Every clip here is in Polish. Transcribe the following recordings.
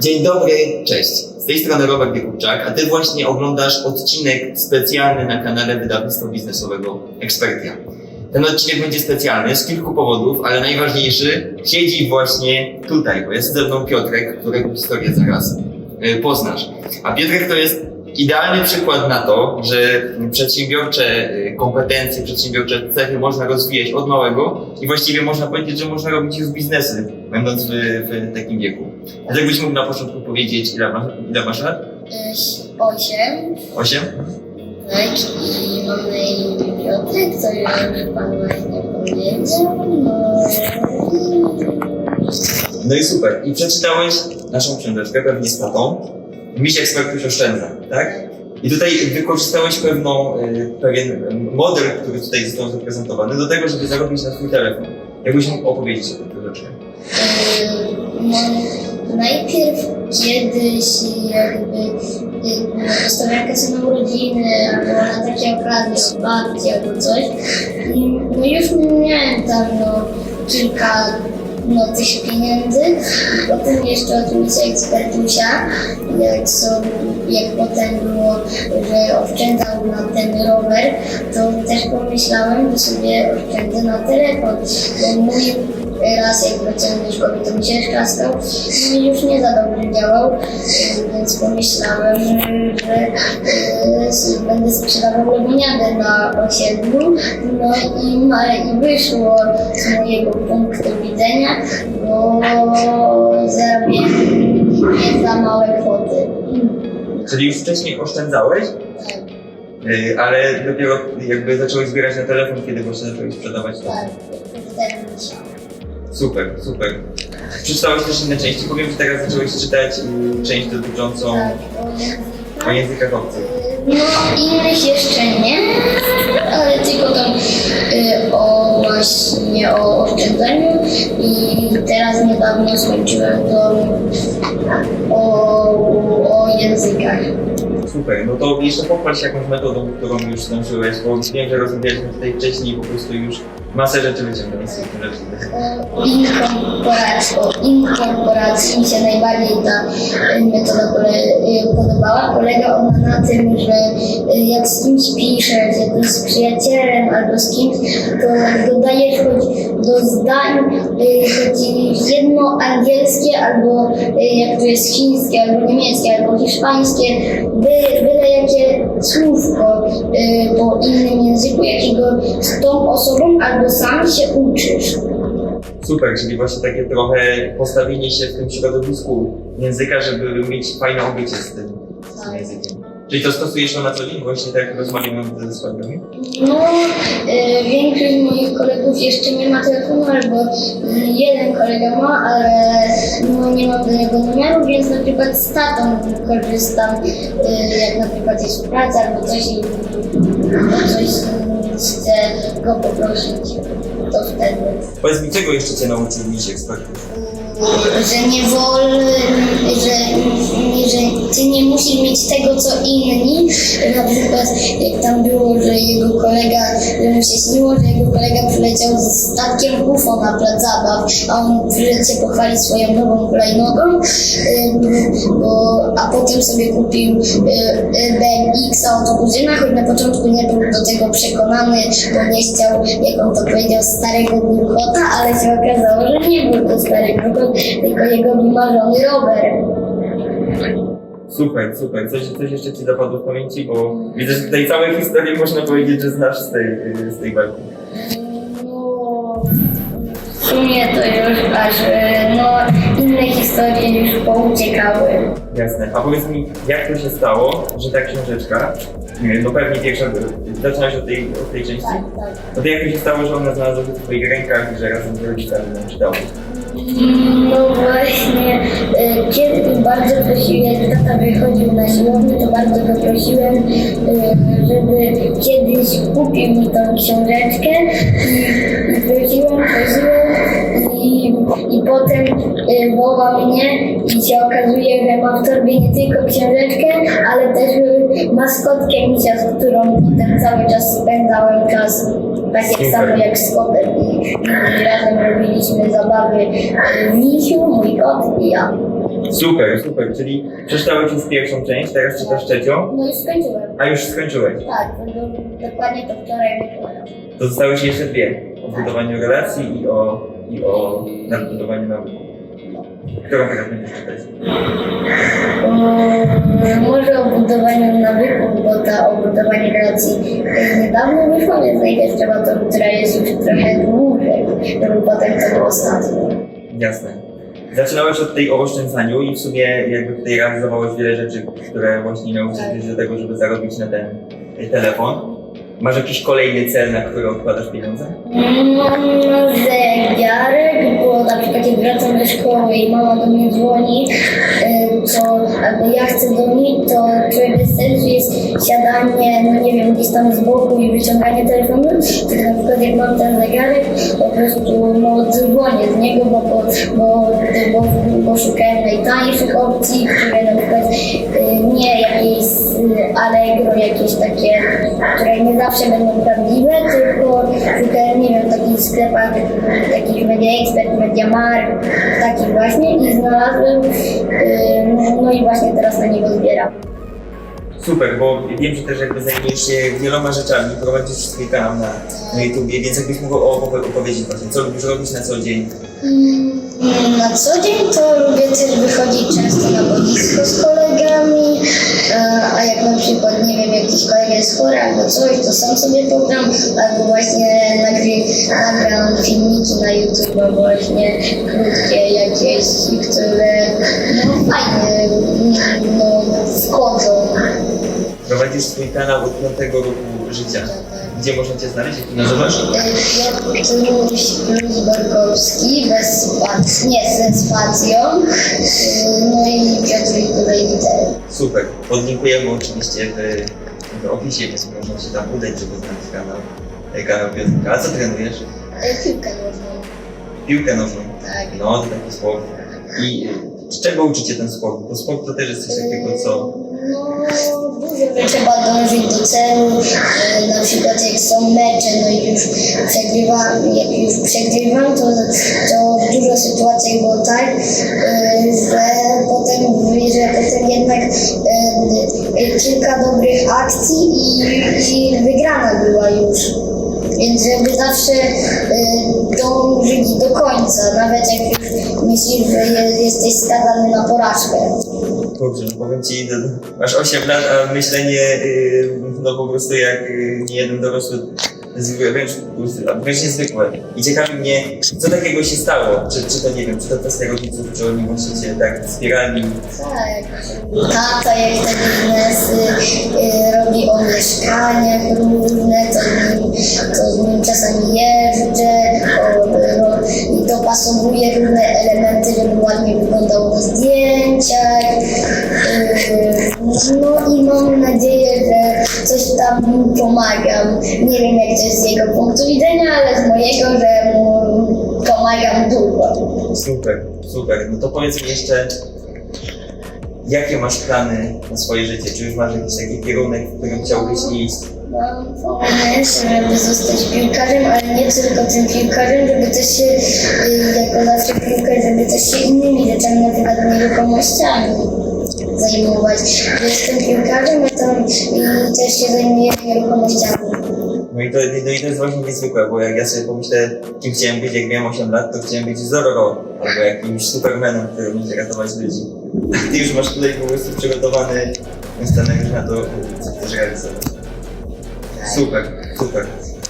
Dzień dobry, cześć. Z tej strony Robert Biekupczak, a Ty właśnie oglądasz odcinek specjalny na kanale Wydawnictwa Biznesowego Ekspertia. Ten odcinek będzie specjalny z kilku powodów, ale najważniejszy siedzi właśnie tutaj, bo jest ze mną Piotrek, którego historię zaraz y, poznasz. A Piotrek to jest idealny przykład na to, że przedsiębiorcze y, kompetencje, przedsiębiorcze cechy można rozwijać od małego i właściwie można powiedzieć, że można robić już biznesy, będąc w, w takim wieku. A jakbyś mógł na początku powiedzieć, ile masz, ile masz lat? Osiem, Osiem? tak, i mamy Piotrek, co już Pan właśnie powiedział. No No i super. I przeczytałeś naszą książeczkę, pewnie z tatą. Miś ekspertuś oszczędza, tak? I tutaj wykorzystałeś pewną, y, pewien model, który tutaj został zaprezentowany do tego, żeby zarobić na swój telefon. Jakbyś mógł opowiedzieć o tym troszeczkę? y, no, najpierw kiedyś jakby y, dostałem kasę na urodziny albo na takie okazje z babci albo coś. I no już miałem tam no, kilka no, tych pieniędzy. Potem jeszcze oczywiście ekspertusia, jak, sobie, jak potem było, że oszczędzał na ten rower, to też pomyślałem, że sobie oszczędzę na telefon. Bo mój raz jak wróciłem do szkoły, to mi się szklaskał i już nie za dobrze działał, więc pomyślałem, że e, będę sprzedawał lemoniadę na osiedlu. No i, i wyszło z mojego punktu widzenia, bo zarabiałem nie za małe kwoty. Czyli już wcześniej oszczędzałeś, Tak, y, ale dopiero jakby zacząłeś zbierać na telefon, kiedy właśnie zacząłeś sprzedawać to. tak. Super, super. Przeczytałeś też inne części. Powiem, że teraz zacząłeś czytać y, część dotyczącą o językach obcych. No, innych jeszcze nie, ale tylko tam y, o właśnie o oszczędzaniu i teraz niedawno skończyłem to o, o językach. Super, no to jeszcze pochwal się jakąś metodą, którą już zdążyłeś, bo wiem, że rozmawialiśmy tutaj wcześniej po prostu już masę rzeczy wyciągnąłem z tych mi się najbardziej ta y, metoda y, podobała. Polega ona na tym, że y, jak z kimś piszesz, jakoś z przyjacielem albo z kimś, to dodajesz choć do zdań choć jedno angielskie albo jak to jest chińskie, albo niemieckie, albo hiszpańskie, by, byle jakie słówko po innym języku, jakiego z tą osobą albo sam się uczysz. Super, czyli właśnie takie trochę postawienie się w tym środowisku języka, żeby mieć fajne obycie z tym, z tym językiem. Czyli to stosujesz to na co dzień, właśnie tak jak rozmawiamy ze swoimi? No, y, większość moich kolegów jeszcze nie ma telefonu, albo y, jeden kolega ma, ale no, nie mam do niego numeru, więc na przykład z tatą korzystam, y, jak na przykład jest praca albo coś i coś chcę go poprosić, to wtedy. Powiedz mi, czego jeszcze Cię nauczył miś ekspertów? Że nie wolno, że, że ty nie musisz mieć tego, co inni. Na przykład jak tam było, że jego kolega, że mu się śniło, że jego kolega przyleciał z statkiem UFO na plac zabaw, a on przyszedł się pochwalić swoją nową hulajnogą, bo, a potem sobie kupił y, y, BMX-a od kuzyna, choć na początku nie był do tego przekonany, bo nie chciał, jak on to powiedział, starego gurkota, ale się okazało, że nie był to stary gurkot, tylko jego wymarzony rower. Super, super. Coś, coś jeszcze Ci zapadło w pamięci, bo widzę, że tutaj całej historii można powiedzieć, że znasz z tej, z tej bajki. No, w sumie to już aż, e, no, inne historie już pouciekały. Jasne. A powiedz mi, jak to się stało, że ta książeczka, nie wiem, no pewnie pierwsza, zaczynałeś od tej, od tej części? Tak, tak. No to jak to się stało, że ona znalazła się w Twoich rękach i że razem z rodzicami ją czytałeś? No właśnie, e, kiedy bardzo prosiłem, tata wychodził na siłownię, to bardzo go prosiłem, e, żeby kiedyś kupił mi tą książeczkę i, prosiłem, prosiłem i, i potem e, woła mnie i się okazuje, że ma w torbie nie tylko książeczkę, ale też maskotkę misia, z którą potem cały czas spędzałem czas. Tak jak samo jak z kotem i, i razem robiliśmy zabawy y, Misiu, mój kot i ja. Super, super, czyli przeczytałeś już pierwszą część, teraz czytasz trzecią, No i skończyłem. a już skończyłeś. Tak, dokładnie to wczoraj wykonałem. To zostały ci jeszcze dwie. O budowaniu relacji i o, i o nadbudowaniu nawyku. Którą teraz będziesz czytać? Mm, Może o budowaniu nawyków, bo ta o budowaniu relacji niedawno wyszła, więc najpierw trzeba to, która jest już trochę dłużej, żeby potem to było ostatnie. Jasne. Zaczynałeś od tej o oszczędzaniu i w sumie jakby tutaj realizowałeś wiele rzeczy, które właśnie miały cię zbliżyć do tego, żeby zarobić na ten y, telefon. Masz jakiś kolejny cel, na który odkładasz pieniądze? Mam zegarek, bo na przykład jak wracam do szkoły i mama do mnie dzwoni, to albo ja chcę do niej, to bez sensu jest siadanie, no nie wiem, gdzieś tam z boku i wyciąganie telefonu, tylko na przykład jak mam ten zegarek, po prostu no, dzwonię z niego, bo, bo, bo, bo, bo szukałem najtańszych opcji, które na przykład y, nie jakieś Allegro, jakieś takie, które nie zawsze będą prawdziwe, tylko szukałem, nie wiem, w takich sklepach, takich Media Expert, Media takich właśnie i znalazłem, no i właśnie teraz na niego zbieram. Super, bo wiem, że też jakby zajmujesz się wieloma rzeczami, prowadzisz swój kanał na, na YouTubie, więc jakbyś mógł o- opowie- opowiedzieć właśnie, co lubisz robić na co dzień. Mm, Na co dzień to lubię też wychodzić często na boisko z kolegami, e, a jak na przykład, nie wiem, jakiś kolega jest chory albo coś, to sam sobie pogram, albo właśnie nagram filmiki na YouTube, właśnie krótkie jakieś, które no fajnie Prowadzisz swój kanał od piątego roku życia. Gdzie można Cię znaleźć? Jak nazywasz? Borkowski, bez spacji, nie, ze spacją, no i Piotruś tutaj litery. Super. Podlinkujemy oczywiście w, w opisie, więc można się tam udać, żeby znaleźć kanał, e, kanał Piotrka. A co trenujesz? Y, Piłkę nożną, Piłkę nożną. tak. No, to taki sport. I z czego uczycie ten sport? Bo sport to też jest coś takiego, co... No, trzeba dążyć do celu, y, na przykład jak są mecze, no i już przegrywam, jak już przegrywam, to, to w dużo sytuacjach było tak, y, że potem, że potem jednak y, kilka dobrych akcji i, i wygrana była już. Więc żeby zawsze dążyć do końca, nawet jak myślisz, że je, jesteś skazany na porażkę. Kurczę, no powiem Ci, no, masz 8 lat, a myślenie, y, no po prostu jak y, nie jeden dorosły, zwykłe, wręcz, wręcz niezwykłe. I ciekawi mnie, co takiego się stało? Czy, czy to, nie wiem, czy to kwestia rodziców, czy oni właśnie Cię tak wspierali? Tak. Tata jak te biznesy y, robi pomagam. Nie wiem jak to jest z jego punktu widzenia, ale z mojego, że mu pomagam dużo. Super, super. No to powiedz mi jeszcze, jakie masz plany na swoje życie? Czy już masz jakiś taki kierunek, w którym chciałbyś iść? Mam pomysł, żeby zostać piłkarzem, ale nie tylko tym piłkarzem, żeby też się, y, jako zawsze piłkarz, żeby też się innymi rzeczami, na przykład nieruchomościami zajmować. Jestem piłkarzem, tam i też się zajmuję nieruchomościami. No i, to, no i to jest właśnie niezwykłe, bo jak ja sobie pomyślę, kim chciałem być, jak miałem 8 lat, to chciałem być Zorro, albo jakimś supermanem, który będzie ratować ludzi. Ty już masz tutaj po prostu przygotowany scenariusz na to, co chcesz realizować. Super, super.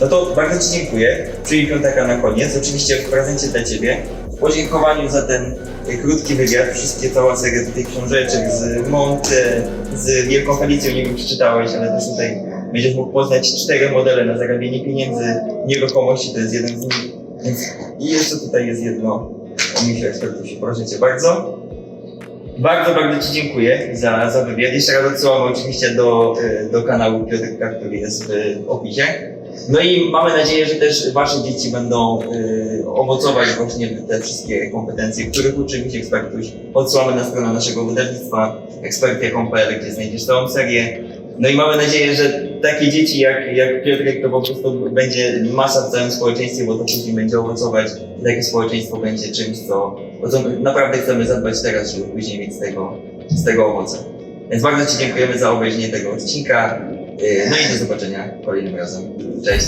No to bardzo Ci dziękuję. Czyli piątaka na koniec. Oczywiście w prezencie dla Ciebie. Podziękowaniu za ten e, krótki wywiad, wszystkie cała seria tutaj książeczek z Monte, z Wielką Felicją, nie wiem czy czytałeś, ale też tutaj będziesz mógł poznać cztery modele na zarabianie pieniędzy, nieruchomości to jest jeden z nich. I jeszcze tutaj jest jedno o misie ekspertusie. Proszę Cię bardzo. Bardzo, bardzo Ci dziękuję za, za wywiad. Jeszcze raz odsyłam oczywiście do, y, do kanału Piotrka, który jest w opisie. No i mamy nadzieję, że też Wasze dzieci będą y, owocować właśnie te wszystkie kompetencje, których uczy się ekspertuś. Odsyłamy na stronę naszego wydawnictwa ekspertia.pl, gdzie znajdziesz całą serię. No i mamy nadzieję, że takie dzieci jak, jak Piotrek to po prostu będzie masa w całym społeczeństwie, bo to później będzie owocować takie społeczeństwo będzie czymś, co, o co naprawdę chcemy zadbać teraz, żeby później mieć z tego, z tego owoce. Więc bardzo Ci dziękujemy za obejrzenie tego odcinka. Yy, No i do zobaczenia kolejnym razem. Cześć!